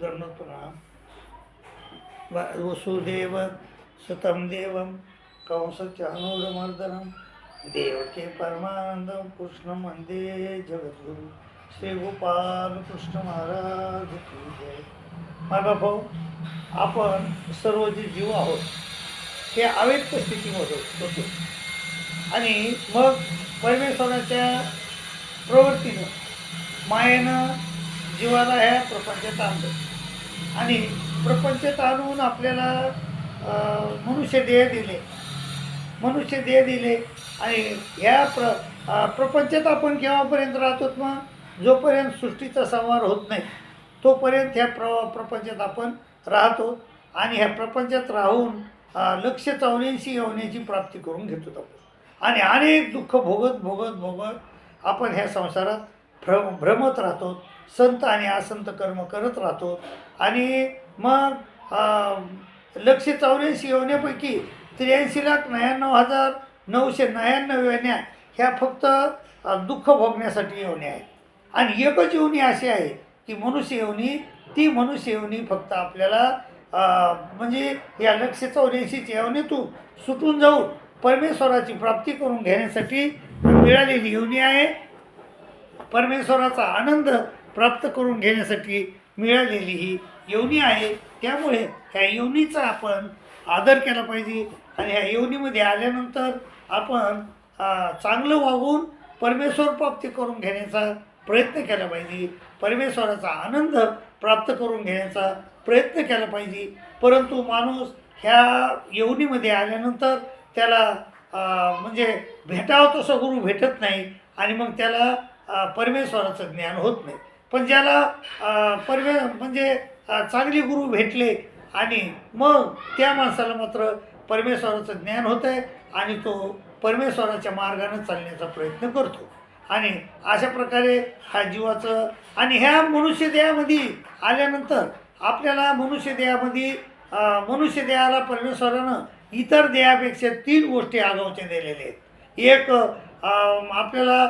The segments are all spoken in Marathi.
धर्मपुरा। वसुदेव सुतम देवम कंसचानूरमर्दनम देवके परमानंदम कृष्ण मंदे जगद्गुरु श्री गोपाल कृष्ण महाराज जय। माझा भाऊ आपण सर्व जे जीव आहोत हे अव्यक्त स्थितीमध्ये होतो. आणि मग परमेश्वराच्या प्रवृत्तीनं मायेनं जीवाला ह्या प्रपंचात आणलं. आणि प्रपंचात आणून आपल्याला मनुष्य देह दिले. मनुष्य देह दिले आणि ह्या प्र प्रपंचात आपण केव्हापर्यंत राहतो मग? जोपर्यंत सृष्टीचा संवार होत नाही तोपर्यंत ह्या प्र प्रपंचात आपण राहतो आणि ह्या प्रपंचात राहून लक्ष चौऱ्याऐंशी येवण्याची प्राप्ती करून घेतो आपण. आणि अनेक दुःख भोगत भोगत भोगत आपण ह्या संसारात भ्र भ्रमत राहतो. संत आणि असंत कर्म करत राहतो. आणि मग लक्ष चौऱ्याऐंशी येवण्यापैकी त्र्याऐंशी लाख नव्याण्णव हजार नऊशे नव्याण्णव येवण्या ह्या फक्त दुःख भोगण्यासाठी येवण्या आहेत. आणि एकच येवणी अशी आहे की मनुष्य येवणी ती मनुष्य येवणी फक्त आपल्याला म्हणजे या लक्ष चौऱ्याऐंशीच्या येवणीतून सुटून जाऊन परमेश्वराची प्राप्ती करून घेण्यासाठी मिळालेली येऊनी आहे. परमेश्वराचा आनंद प्राप्त करून घेण्यासाठी मिळालेली ही योनी आहे. त्यामुळे ह्या योनीचा आपण आदर केला पाहिजे आणि ह्या योनीमध्ये आल्यानंतर आपण चांगलं वागून परमेश्वर प्राप्ती करून घेण्याचा प्रयत्न केला पाहिजे. परमेश्वराचा आनंद प्राप्त करून घेण्याचा प्रयत्न केला पाहिजे. परंतु माणूस ह्या येवणीमध्ये आल्यानंतर त्याला म्हणजे भेटावं तसं गुरु भेटत नाही आणि मग त्याला परमेश्वराचं ज्ञान होत नाही. पण ज्याला परमे म्हणजे चांगले गुरु भेटले आणि मग त्या माणसाला मात्र परमेश्वराचं ज्ञान होतं आहे आणि तो परमेश्वराच्या मार्गाने चालण्याचा प्रयत्न करतो. आणि अशा प्रकारे हा जीवाचं आणि ह्या मनुष्यदेहामध्ये आल्यानंतर आपल्याला मनुष्यदेहामध्ये मनुष्यदेहाला परमेश्वरानं इतर देहापेक्षा तीन गोष्टी आगावच्या दिलेल्या आहेत. एक आपल्याला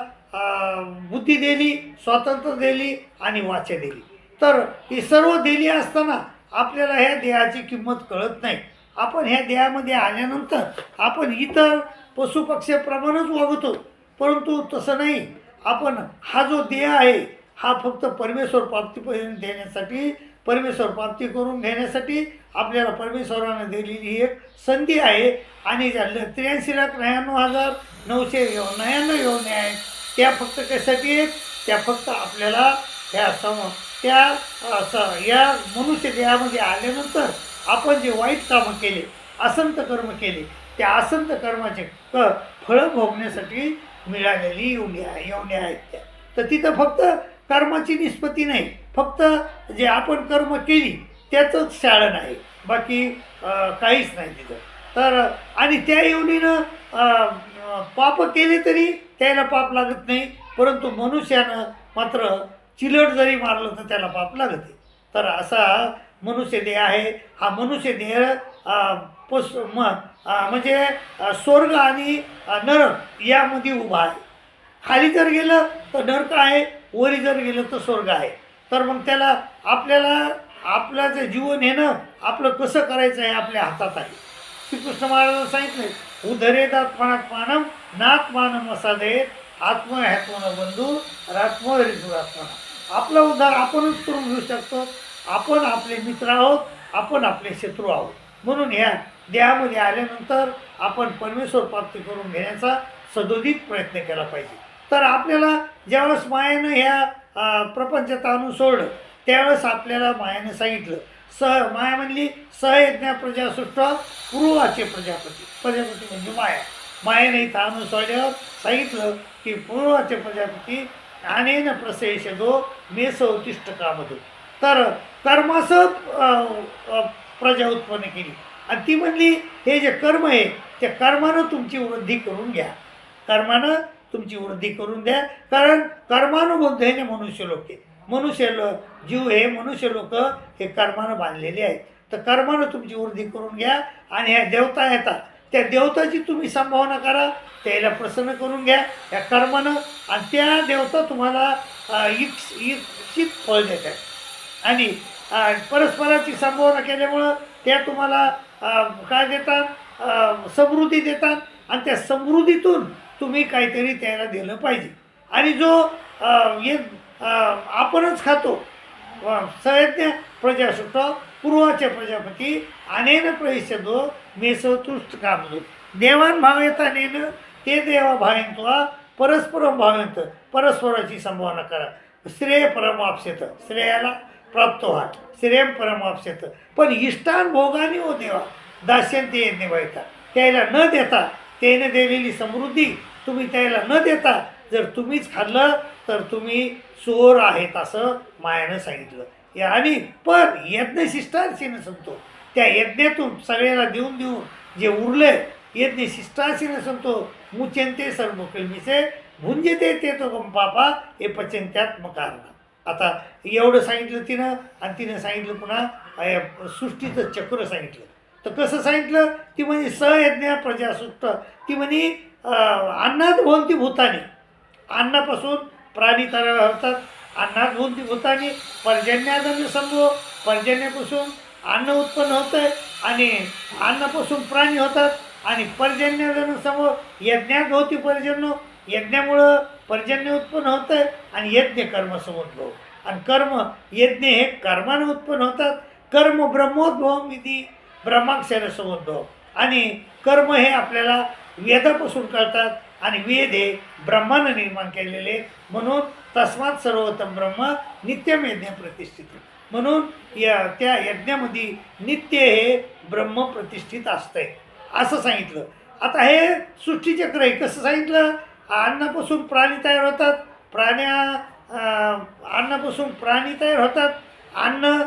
बुद्धी दिली स्वातंत्र्य दिली आणि वाचा दिली. तर ही सर्व दिली असताना आपल्याला ह्या देहाची किंमत कळत नाही. आपण ह्या देहामध्ये आल्यानंतर आपण इतर पशुपक्ष्याप्रमाणेच वागतो. परंतु तसं नाही. आपण हा जो देह आहे हा फक्त परमेश्वर प्राप्ती देण्यासाठी परमेश्वर प्राप्ती करून घेण्यासाठी आपल्याला परमेश्वरानं दिलेली ही एक संधी आहे. आणि ज्या ल- त्र्याऐंशी लाख नव्याण्णव हजार नऊशे नव्याण्णव योजना आहेत त्या फक्त कशासाठी आहेत? त्या फक्त आपल्याला ह्या सम त्या स या मनुष्य देहामध्ये आल्यानंतर आपण जे वाईट कामं केले असंत कर्म केले त्या असंत कर्माचे क फळं भोगण्यासाठी मिळालेली येवण्या आहे येवण्या आहेत त्या. तर तिथं फक्त कर्माची निष्पत्ती नाही फक्त जे आपण कर्म केली त्याचंच शाळण आहे. बाकी काहीच नाही तिथं. तर आणि त्या येवणीनं पाप केले तरी त्याला पाप लागत नाही परंतु मनुष्यानं मात्र चिलट जरी मारलं तर त्याला पाप लागते. तर असा मनुष्य देह आहे. हा मनुष्य देह पस म म्हणजे स्वर्ग आणि नरक यामध्ये उभा आहे. खाली जर गेलं तर नरक आहे वरी जर गेलं तर स्वर्ग आहे. तर मग त्याला आपल्याला आपलं जे जीवन आहे ना आपलं कसं करायचं आहे आपल्या हातात आहे. श्रीकृष्ण महाराजांना सांगितलं उदरेत आत्मनात्मानम नात्मानम असादे आत्मह्यात्मन बंधू आत्महरितुरात्मना आपला उद्धार आपणच करून घेऊ शकतो. आपण आपले मित्र आहोत आपण आपले शत्रू आहोत. म्हणून ह्या देहामध्ये आल्यानंतर आपण परमेश्वर प्राप्ती करून घेण्याचा सदोदित प्रयत्न केला पाहिजे. तर आपल्याला ज्यावेळेस मायानं ह्या अं, प्रपंचात आणून सोडलं त्यावेळेस आपल्याला मायानं सांगितलं स माया म्हणली सहयज्ञा प्रजासृष्ट पूर्वाचे प्रजापती. प्रजापती म्हणजे माया. मायेने इथं आणून सोडल्यावर सांगितलं की पूर्वाचे प्रजापती अनेन प्रसेशदो मेस उत्तिष्ठ कामधो तर कर्मास प्रजा उत्पन्न केली. आणि ती म्हणली हे जे कर्म आहे त्या कर्मानं तुमची वृद्धी करून घ्या. कर्मानं तुमची वृद्धी करून द्या. कारण कर्मानुबंधेने मनुष्य लोक मनुष्य लो जीव हे मनुष्य लोक हे कर्मानं बांधलेले आहेत. तर कर्मानं तुमची वृद्धी करून घ्या आणि ह्या देवता येतात. त्या देवताची तुम्ही संभावना करा त्याला प्रसन्न करून घ्या. या कर्मानं आणि त्या देवता तुम्हाला अं, इक्ष इच्छित फळ देतात आणि परस्पराची संभावना केल्यामुळं त्या तुम्हाला काय देतात? समृद्धी देतात. आणि त्या समृद्धीतून तुम्ही काहीतरी त्याला दिलं पाहिजे. आणि जो एक आपणच खातो. सयज्ञ प्रजासुत पूर्वाचे प्रजापती अनेन प्रविशदो मेसतुष्ट कामदो देवान भावेतानेन ते देवा भावेंतवा परस्परम भावेंत परस्पराची संभावना करा. श्रेय परमापसेत श्रेयाला प्राप्त व्हा. श्रेय परमापसेत पण इष्टान भोगाने हो देवा दास्यंती निभायता. त्याला न देता त्याने दिलेली समृद्धी तुम्ही त्याला न देता जर तुम्हीच खाल्लं तर तुम्ही चोर आहेत असं मायानं सांगितलं. या आणि पण यज्ञशिष्टाशीनं सांगतो त्या यज्ञातून सगळ्याला देऊन देऊन जे उरले यज्ञ शिष्टाशीनं संतो मुचेंते सर्व कलमीचे भुंजते ते तो पापा हे पचंत्यात कारण आता एवढं सांगितलं तिनं आणि तिनं सांगितलं पुन्हा सृष्टीचं चक्र सांगितलं. तर कसं सांगितलं? ती म्हणजे सयज्ञ प्रजासुष्ट ती म्हणे अन्नात भोवती भूताने. अन्नापासून प्राणी तयार हरतात. अन्नात भोवती भूतानी पर्जन्यादन संभव पर्जन्यापासून अन्न उत्पन्न होतं आहे आणि अन्नापासून प्राणी होतात. आणि पर्जन्यादन समोर यज्ञात होती पर्जन्य. यज्ञामुळं पर्जन्य उत्पन्न होतं आहे आणि यज्ञ कर्म समुद्भव आणि कर्म यज्ञ हे कर्मानं उत्पन्न होतात. कर्म ब्रह्मोद्भव विधी ब्रह्माक्षर समुद्भव आणि कर्म हे आपल्याला वेदापासून कळतात. आणि वेद हे ब्रह्मानं निर्माण केलेले. म्हणून तस्मात सर्वोत्तम ब्रह्म नित्यम यज्ञ प्रतिष्ठित. म्हणून या त्या यज्ञामध्ये नित्य हे ब्रह्म प्रतिष्ठित असतंय. असं सांगितलं. आता हे सृष्टीचक्र आहे. कसं सांगितलं? अन्नापासून प्राणी तयार होतात. प्राण्या अन्नापासून प्राणी तयार होतात. अन्न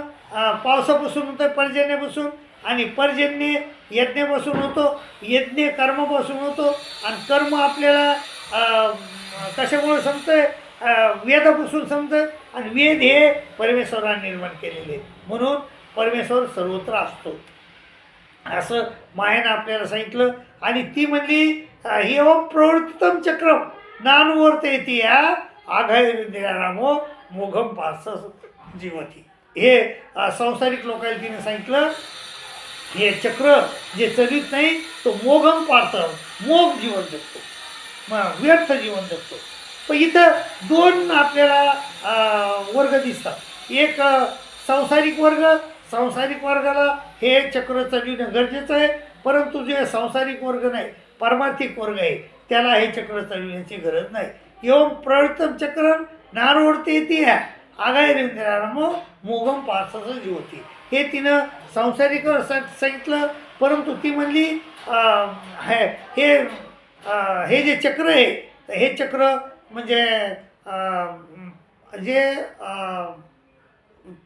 पावसापासून होतं पर्जन्यापासून आणि पर्जन्य यज्ञापासून होतो यज्ञ कर्मापासून होतो आणि कर्म आपल्याला कशामुळे समजतंय वेदापासून समजतं आणि वेद हे परमेश्वराने निर्माण केलेले. म्हणून परमेश्वर सर्वत्र असतो. असं मायानं आपल्याला सांगितलं. आणि ती म्हणली हे ओम प्रवर्तितम चक्रम नानवर्त येते या आघायरामो मोघम पास जीवती. हे सांसारिक लोकांनी तिने सांगितलं हे चक्र जे चलित नाही तो मोघम पार्थ मोग जीवन जगतो. मग व्यर्थ जीवन जगतो. पण इथं दोन आपल्याला वर्ग दिसतात. एक सांसारिक वर्ग. सांसारिक वर्गाला हे चक्र चालविणं गरजेचं आहे. परंतु जे सांसारिक वर्ग नाही पारमार्थिक वर्ग आहे त्याला हे चक्र चालविण्याची गरज नाही. एवं प्रवर्तन चक्र नारोडते ती ह्या. आगाय मग मोगम पासाचं जीवती हे तिनं सांसारिक सांगितलं परंतु ती म्हणली हे हे हे जे चक्र आहे हे चक्र म्हणजे जे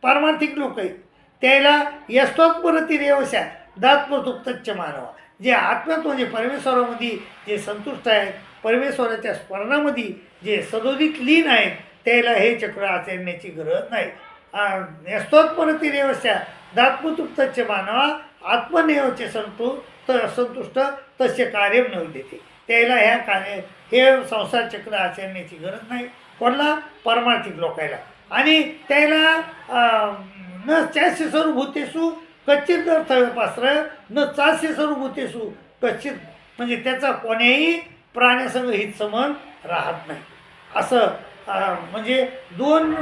पारमार्थिक लोक आहेत त्याला यस्तोत्परती रेवशा दात्मतुक्तच्च मानवा. जे आत्म्यात म्हणजे परमेश्वरामध्ये जे संतुष्ट आहेत परमेश्वराच्या स्मरणामध्ये जे सदोदित लीन आहेत त्याला हे चक्र आचरण्याची गरज नाही. यस्तोत्परती रेवशा दात्मतृप्तचे मानवा आत्मनेवचे संतु तर संतुष्ट तसे कार्य न देते. त्याला ह्या कार्य हे संसार चक्र आचरण्याची गरज नाही. कोणला? परमार्थिक लोकायला. आणि त्याला न न चारशे स्वरूभूतेसू कच्चित अर्थपास्त्र न चारशे स्वरूभूतेसू कच्चित म्हणजे त्याचा कोण्याही प्राण्यासंग हित समन राहत नाही. असं म्हणजे दोन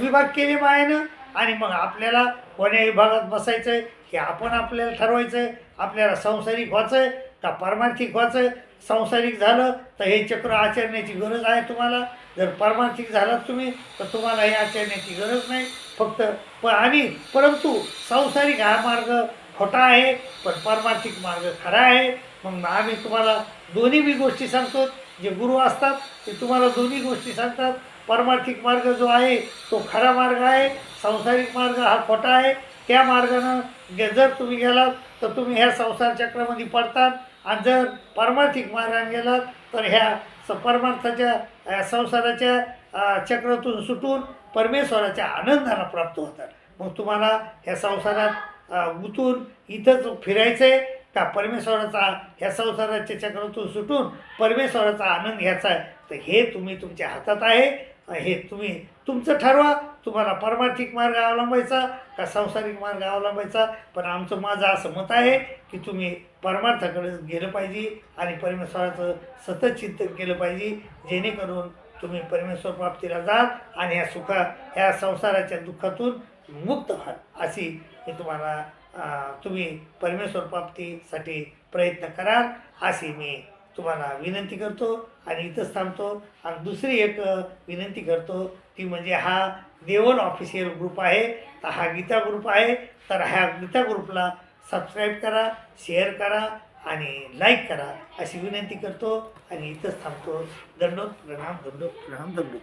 विभाग केले मायानं आणि मग आपल्याला कोण्या विभागात बसायचं आहे हे आपण आपल्याला ठरवायचं आहे आपल्याला संसारिक व्हायचं आहे का पारमार्थिक व्हायचं आहे संसारिक झालं तर हे चक्र आचरण्याची गरज आहे तुम्हाला. जर पारमार्थिक झालात तुम्ही तर तुम्हाला हे आचरण्याची गरज नाही. फक्त प आणि परंतु संसारिक हा मार्ग खोटा आहे पण पारमार्थिक मार्ग खरा आहे. मग आम्ही तुम्हाला दोन्ही बी गोष्टी सांगतो. जे गुरु असतात ते तुम्हाला दोन्ही गोष्टी सांगतात. पारमार्थिक मार्ग जो आहे तो खरा मार्ग आहे संसारिक मार्ग हा खोटा आहे. त्या मार्गानं जर तुम्ही गेलात तर तुम्ही ह्या संसार चक्रामध्ये पडतात. आणि जर पारमार्थिक मार्गाने गेलात तर ह्या स परमार्थाच्या संसाराच्या चक्रातून सुटून परमेश्वराच्या आनंदाला प्राप्त होतात. मग तुम्हाला ह्या संसारात गुतून इथंच फिरायचं आहे का? परमेश्वराचा ह्या संसाराच्या चक्रातून सुटून परमेश्वराचा आनंद घ्यायचा आहे. तर हे तुम्ही तुमच्या हातात आहे. हे तुम्ही तुमचं ठरवा. तुम्हाला परमार्थिक मार्ग अवलंबायचा का सांसारिक मार्ग अवलंबायचा? पण आमचं माझं असं मत आहे की तुम्ही परमार्थाकडे गेलं पाहिजे आणि परमेश्वराचं सतत चिंतन केलं पाहिजे. जेणेकरून तुम्ही परमेश्वर प्राप्तीला जाल आणि ह्या सुखा ह्या संसाराच्या दुःखातून मुक्त व्हाल अशी मी तुम्हाला तुम्ही परमेश्वर प्राप्तीसाठी प्रयत्न कराल अशी मी तुम्हाला विनंती करतो आणि इथंच थांबतो. आणि दुसरी एक विनंती करतो ती म्हणजे हा देवल ऑफिशियल ग्रुप आहे तर हा गीता ग्रुप आहे तर ह्या गीता ग्रुपला सबस्क्राईब करा शेअर करा आणि लाईक करा अशी विनंती करतो आणि इथंच थांबतो. दंडोत प्रणाम दंडोत प्रणाम दंडोत.